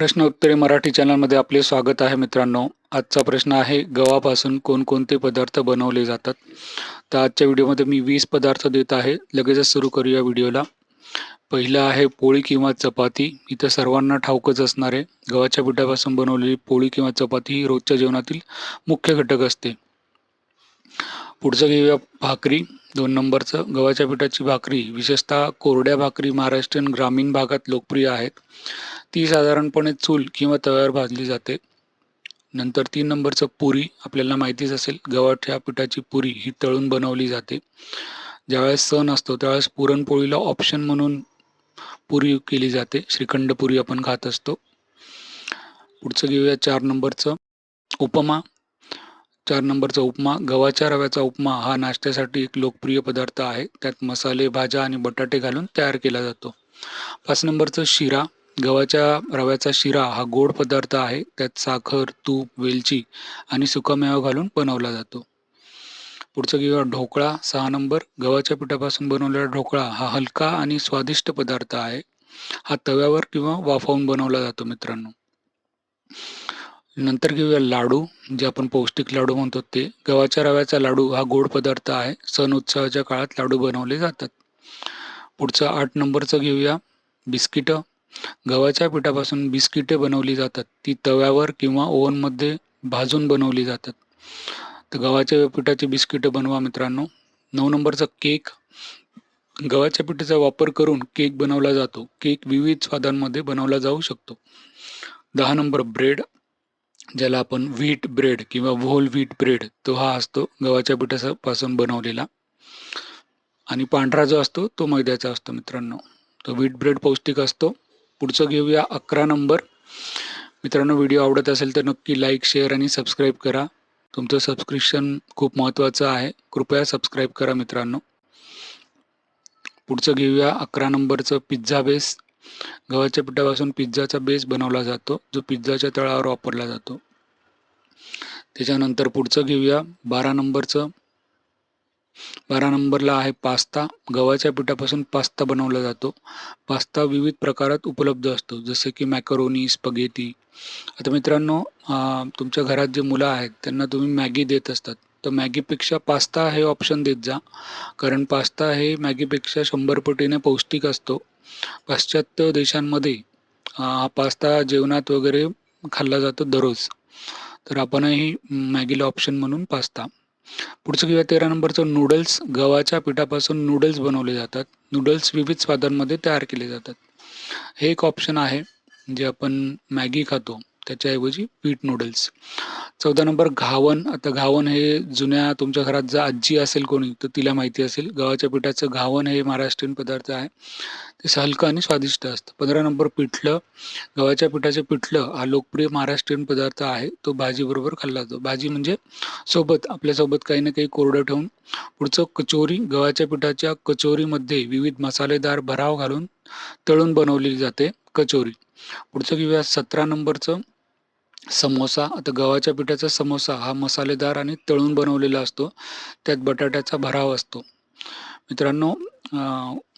प्रश्न उत्तरे मराठी चॅनलमध्ये आपले स्वागत आहे मित्रांनो. आजचा प्रश्न आहे गव्हापासून कोणकोणते पदार्थ बनवले जातात? तर आजच्या व्हिडिओमध्ये मी वीस पदार्थ देत आहे. लगेचच सुरू करूया व्हिडिओला. पहिलं आहे पोळी किंवा चपाती. इथं सर्वांना ठाऊकच असणार आहे. गव्हाच्या पिठापासून बनवलेली पोळी किंवा चपाती ही रोजच्या जेवणातील मुख्य घटक असते. पुढचं घेऊया भाकरी. दोन नंबरचं गव्हाच्या पिठाची भाकरी विशेषतः कोरड्या भाकरी महाराष्ट्रीयन ग्रामीण भागात लोकप्रिय आहेत. ती साधारणपणे चूल किंवा तव्यावर भाजली जाते. नंतर तीन नंबरचं पुरी आपल्याला माहितीच असेल गव्हाच्या पिठाची पुरी ही तळून बनवली जाते. ज्यावेळेस सण असतो त्यावेळेस पुरणपोळीला ऑप्शन म्हणून पुरी केली जाते. श्रीखंड पुरी आपण खात असतो. पुढचं घेऊया चार नंबरचं उपमा. चार नंबरचा उपमा गव्हाच्या रव्याचा उपमा हा नाश्त्यासाठी एक लोकप्रिय पदार्थ आहे. त्यात मसाले भाज्या आणि बटाटे घालून तयार केला जातो. पाच नंबरचं शिरा गव्हाच्या रव्याचा शिरा हा गोड पदार्थ आहे. त्यात साखर तूप वेलची आणि सुकामेवा घालून बनवला जातो. पुढचं किंवा ढोकळा सहा नंबर. गव्हाच्या पिठापासून बनवलेला ढोकळा हा हलका आणि स्वादिष्ट पदार्थ आहे. हा तव्यावर किंवा वाफावून बनवला जातो मित्रांनो. नंतर घेऊया लाडू जे आपण पौष्टिक लाडू म्हणतो ते. गव्हाच्या रव्याचा लाडू हा गोड पदार्थ आहे. सण उत्सवाच्या काळात लाडू बनवले जातात. पुढचं आठ नंबरचं घेऊया. बिस्किटं. गव्हाच्या पिठापासून बिस्किटे बनवली जातात. ती तव्यावर किंवा ओव्हनमध्ये भाजून बनवली जातात. तर गव्हाच्या पिठाची बिस्किटं बनवा मित्रांनो. नऊ नंबरचा केक. गव्हाच्या पिठाचा वापर करून केक बनवला जातो. केक विविध स्वादांमध्ये बनवला जाऊ शकतो. दहा नंबर ब्रेड. ज्याला आपण व्हीट ब्रेड किंवा व्होल व्हीट ब्रेड तो हा असतो गव्हाच्या पिठापासून बनवलेला. आणि पांढरा जो असतो तो मैद्याचा असतो मित्रांनो. तो व्हीट ब्रेड पौष्टिक असतो. पुढचं घेऊया अकरा नंबर. मित्रांनो व्हिडिओ आवडत असेल तर नक्की लाईक शेअर आणि सबस्क्राईब करा. तुमचं सबस्क्रिप्शन खूप महत्त्वाचं आहे. कृपया सबस्क्राईब करा मित्रांनो. पुढचं घेऊया अकरा नंबरचं पिझ्झा बेस गव्हाच्या पिठापासून पिझ्झाचा बेस बनवला जातो जो पिझ्झाच्या तळावर वापरला जातो. त्याच्यानंतर पुढचं घेऊया. बारा नंबरचं. बारा नंबरला आहे पास्ता. गव्हाच्या पिठापासून पास्ता बनवला जातो. पास्ता विविध प्रकारात उपलब्ध असतो जसे की मॅकरोनी स्पगेटी आता मित्रांनो तुमच्या घरात जे मुलं आहेत त्यांना तुम्ही मॅगी देत असतात. तर मॅगीपेक्षा पास्ता हे ऑप्शन देत जा. कारण पास्ता हे मॅगीपेक्षा शंभर पटीने पौष्टिक असतो. पाश्चात्य देशांमध्ये हा पास्ता जेवणात वगैरे खाल्ला जातो दररोज. तर आपणही मॅगीला ऑप्शन म्हणून पास्ता. पुढचं किंवा तेरा नंबरचं नूडल्स गव्हाच्या पिठापासून नूडल्स बनवले जातात. नूडल्स विविध स्वादांमध्ये तयार केले जातात. हे एक ऑप्शन आहे जे आपण मॅगी खातो. त्याच्याऐवजी पीठ नूडल्स चौदा नंबर घावन. आता घावन हे जुन्या तुमच्या घरात जर आजी असेल कोणी तर तिला माहिती असेल. गव्हाच्या पिठाचं घावन हे महाराष्ट्रीयन पदार्थ आहे. ते हलकं आणि स्वादिष्ट असतं. पंधरा नंबर पिठलं. गव्हाच्या पिठाचं पिठलं हा लोकप्रिय महाराष्ट्रीयन पदार्थ आहे. तो भाजीबरोबर खाल्ला जातो. भाजी म्हणजे सोबत आपल्यासोबत काही ना काही कोरडं ठेवून पुढचं कचोरी. गव्हाच्या पिठाच्या कचोरीमध्ये विविध मसालेदार भराव घालून तळून बनवलेली जाते कचोरी. पुढचं घेऊया सतरा नंबरचं. समोसा आता गव्हाच्या पिठाचा समोसा हा मसालेदार आणि तळून बनवलेला असतो. त्यात बटाट्याचा भराव असतो. मित्रांनो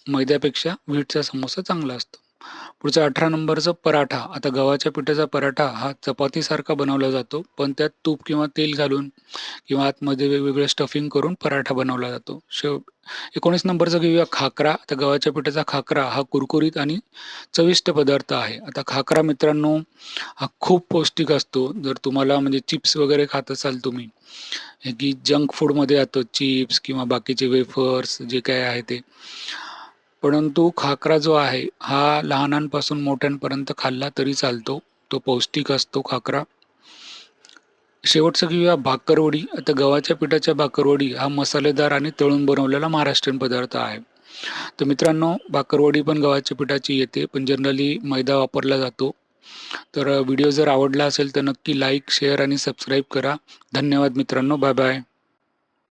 मैद्यापेक्षा व्हीटचा समोसा चांगला असतो. पुढचा अठरा नंबरचा पराठा आता गव्हाच्या पिठाचा पराठा हा चपातीसारखा बनवला जातो पण त्यात तूप किंवा तेल घालून किंवा आतमध्ये वेगवेगळे स्टफिंग करून पराठा बनवला जातो. शेव एकोणीस नंबरचा घेऊया खाकरा. तर गव्हाच्या पिठाचा खाकरा हा कुरकुरीत आणि चविष्ट पदार्थ आहे. आता खाकरा मित्रांनो हा खूप पौष्टिक असतो. जर तुम्हाला म्हणजे चिप्स वगैरे खात असाल तुम्ही की जंक फूडमध्ये जातो चिप्स किंवा बाकीचे वेफर्स जे काय आहे ते. परंतु खाकरा जो आहे हा लहानांपासून मोठ्यांपर्यंत खाल्ला तरी चालतो. तो पौष्टिक असतो खाकरा. शेवटचं घेऊया भाकरवडी. आता गव्हाच्या पिठाच्या भाकरवडी हा मसालेदार आणि तळून बनवलेला महाराष्ट्रीयन पदार्थ आहे. तर मित्रांनो भाकरवडी पण गव्हाच्या पिठाची येते पण जनरली मैदा वापरला जातो. तर व्हिडिओ जर आवडला असेल तर नक्की लाईक शेअर आणि सबस्क्राईब करा. धन्यवाद मित्रांनो बाय बाय.